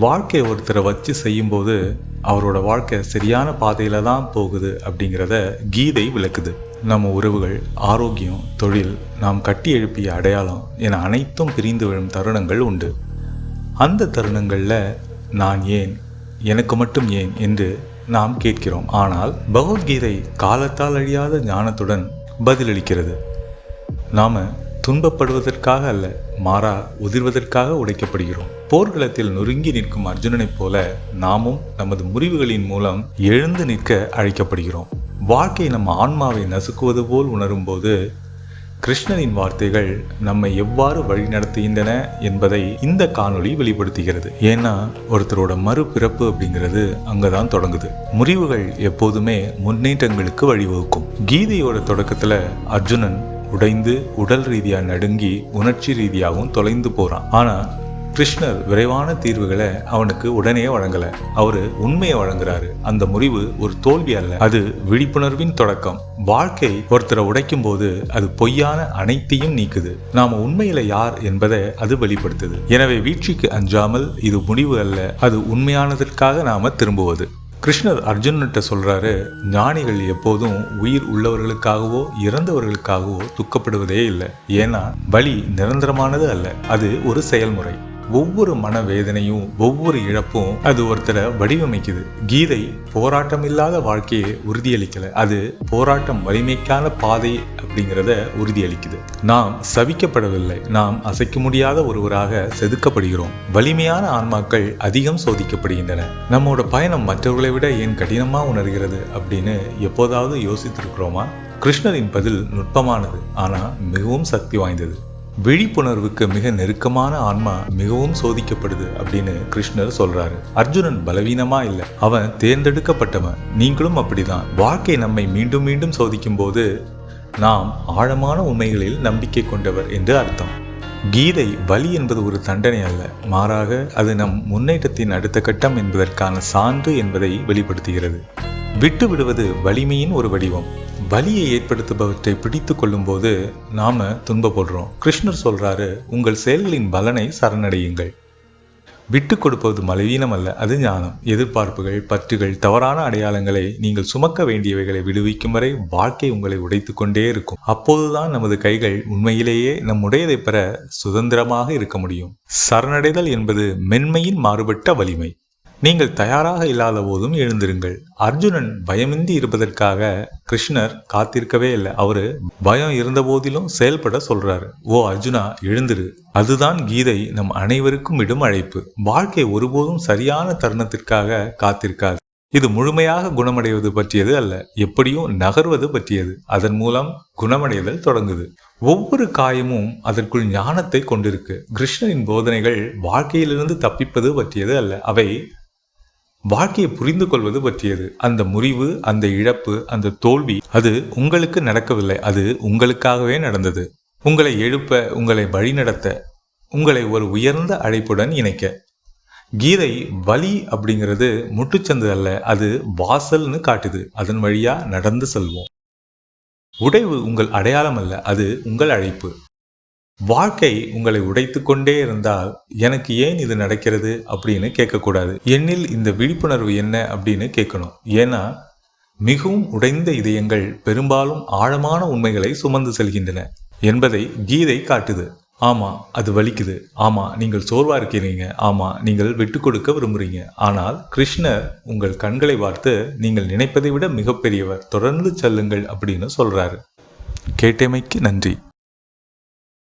வாழ்க்கையை ஒருத்தரை வச்சு செய்யும்போது அவரோட வாழ்க்கை சரியான பாதையில தான் போகுது அப்படிங்கிறத கீதை விளக்குது. நம்ம உறவுகள் ஆரோக்கியம் தொழில் நாம் கட்டி எழுப்பிய அடையாளம் என அனைத்தும் பிரிந்து விழும் தருணங்கள் உண்டு. அந்த தருணங்களில் நான் ஏன் எனக்கு மட்டும் ஏன் என்று நாம் கேட்கிறோம். ஆனால் பகவத்கீதை காலத்தால் அழியாத ஞானத்துடன் பதிலளிக்கிறது. நாம துன்பப்படுவதற்காக அல்ல மாறா உதிர்வதற்காக உடைக்கப்படுகிறோம். போர்க்களத்தில் நொறுங்கி நிற்கும் அர்ஜுனனைப் போல நாமும் நமது முறிவுகளின் மூலம் எழுந்து நிற்க அழைக்கப்படுகிறோம். வாழ்க்கை நம்ம ஆன்மாவை நசுக்குவது போல் உணரும்போது கிருஷ்ணனின் வார்த்தைகள் நம்மை எவ்வாறு வழி நடத்துகின்றன என்பதை இந்த காணொளி வெளிப்படுத்துகிறது. ஏன்னா ஒருத்தரோட மறுபிறப்பு அப்படிங்கிறது அங்கதான் தொடங்குது. முறிவுகள் எப்போதுமே முன்னேற்றங்களுக்கு வழிவகுக்கும். கீதையோட தொடக்கத்துல அர்ஜுனன் உடைந்து உடல் ரீதியாக நடுங்கி உணர்ச்சி ரீதியாகவும் தொலைந்து போகிறான் ஆனால் கிருஷ்ணர் விரைவான தீர்வுகளை அவனுக்கு உடனே வழங்கல. அவரு உண்மையை வழங்குறாரு. அந்த முறிவு ஒரு தோல்வி அல்ல. அது விழிப்புணர்வின் தொடக்கம். வாழ்க்கை ஒருத்தரை உடைக்கும் போது அது பொய்யான அனைத்தையும் நீக்குது. நாம உண்மையில யார் என்பதை அது வெளிப்படுத்துது. எனவே வீழ்ச்சிக்கு அஞ்சாமல் இது முடிவு அல்ல. அது உண்மையானதற்காக நாம திரும்புவது. கிருஷ்ணர் அர்ஜுன்கிட்ட சொல்கிறாரு ஞானிகள் எப்போதும் உயிர் உள்ளவர்களுக்காகவோ இறந்தவர்களுக்காகவோ துக்கப்படுவதே இல்லை. ஏன்னா வலி நிரந்தரமானது அல்ல. அது ஒரு செயல்முறை. ஒவ்வொரு மனவேதனையும் ஒவ்வொரு இழப்பும் அது ஒருத்தரை வடிவமைக்குது. கீதை போராட்டம் இல்லாத வாழ்க்கையை உறுதியளிக்கல. அது போராட்டம் வலிமைக்கான பாதை அப்படிங்கிறத உறுதியளிக்குது. நாம் சவிக்கப்படவில்லை. நாம் அசைக்க முடியாத ஒருவராக செதுக்கப்படுகிறோம். வலிமையான ஆன்மாக்கள் அதிகம் சோதிக்கப்படுகின்றன. நம்மோட பயணம் மற்றவர்களை விட ஏன் கடினமாக உணர்கிறது அப்படின்னு எப்போதாவது யோசித்திருக்கிறோமா? கிருஷ்ணரின் பதில் நுட்பமானது. ஆனால் மிகவும் சக்தி வாய்ந்தது. விழிப்புணர்வுக்கு மிக நெருக்கமான ஆன்மா மிகவும் சோதிக்கப்படுது அப்படின்னு கிருஷ்ணர் சொல்றாரு. அர்ஜுனன் பலவீனமா இல்ல. அவன் தேர்ந்தெடுக்கப்பட்டவன். நீங்களும் அப்படிதான். வாழ்க்கை நம்மை மீண்டும் மீண்டும் சோதிக்கும் போது நாம் ஆழமான உண்மைகளில் நம்பிக்கை கொண்டவர் என்று அர்த்தம். கீதை வலி என்பது ஒரு தண்டனை அல்ல. மாறாக அது நம் முன்னேற்றத்தின் அடுத்த கட்டம் என்பதற்கான சான்று என்பதை வெளிப்படுத்துகிறது. விட்டு விடுவது வலிமையின் ஒரு வடிவம். வலியை ஏற்படுத்துபவற்றை பிடித்து கொள்ளும்போது நாம துன்பப்படுறோம். கிருஷ்ணர் சொல்றாரு உங்கள் செயல்களின் பலனை சரணடையுங்கள். விட்டு கொடுப்பது மலவீனம் அல்ல அது ஞானம். எதிர்பார்ப்புகள் பற்றுகள் தவறான அடையாளங்களை நீங்கள் சுமக்க வேண்டியவைகளை விடுவிக்கும் வரை வாழ்க்கை உங்களை உடைத்து கொண்டே இருக்கும். அப்போதுதான் நமது கைகள் உண்மையிலேயே நம்முடையதை பெற சுதந்திரமாக இருக்க முடியும். சரணடைதல் என்பது மென்மையின் மாறுபட்ட வலிமை. நீங்கள் தயாராக இல்லாத போதும் எழுந்திருங்கள். அர்ஜுனன் பயமின்றி இருப்பதற்காக கிருஷ்ணர் காத்திருக்கவே இல்லை. அவரு பயம் இருந்த போதிலும் செயல்பட சொல்றாரு. ஓ அர்ஜுனா எழுந்திரு. அதுதான் கீதை. நம் அனைவருக்கும் இடும் அழைப்பு. வாழ்க்கை ஒருபோதும் சரியான தருணத்திற்காக காத்திருக்காது. இது முழுமையாக குணமடைவது பற்றியது அல்ல. எப்படியும் நகர்வது பற்றியது. அதன் மூலம் குணமடைதல் தொடங்குது. ஒவ்வொரு காயமும் அதற்குள் ஞானத்தை கொண்டிருக்கு. கிருஷ்ணரின் போதனைகள் வாழ்க்கையிலிருந்து தப்பிப்பது பற்றியது அல்ல. அவை வாழ்க்கையை புரிந்து கொள்வது பற்றியது. அந்த முறிவு அந்த இழப்பு அந்த தோல்வி அது உங்களுக்கு நடக்கவில்லை. அது உங்களுக்காகவே நடந்தது. உங்களை எழுப்ப உங்களை வழிநடத்த உங்களை ஒரு உயர்ந்த அழைப்புடன் இணைக்க. கீதை வலி அப்படிங்கிறது முட்டுச்சந்து அல்ல அது வாசல்னு காட்டுது. அதன் வழியா நடந்து செல்வோம். உடைவு உங்கள் அடையாளம் அல்ல அது உங்கள் அழைப்பு. வாழ்க்கை உங்களை உடைத்து கொண்டே இருந்தால் எனக்கு ஏன் இது நடக்கிறது அப்படின்னு கேட்கக்கூடாது. என்னில் இந்த விழிப்புணர்வு என்ன அப்படின்னு கேட்கணும். ஏன்னா மிகவும் உடைந்த இதயங்கள் பெரும்பாலும் ஆழமான உண்மைகளை சுமந்து செல்கின்றன என்பதை கீதை காட்டுது. ஆமா அது வலிக்குது. ஆமா நீங்கள் சோர்வா இருக்கிறீங்க. ஆமா நீங்கள் விட்டு கொடுக்க விரும்புறீங்க. ஆனால் கிருஷ்ணர் உங்கள் கண்களை பார்த்து நீங்கள் நினைப்பதை விட மிகப்பெரியவர். தொடர்ந்து செல்லுங்கள் அப்படின்னு சொல்றாரு. கேட்டமைக்கு நன்றி.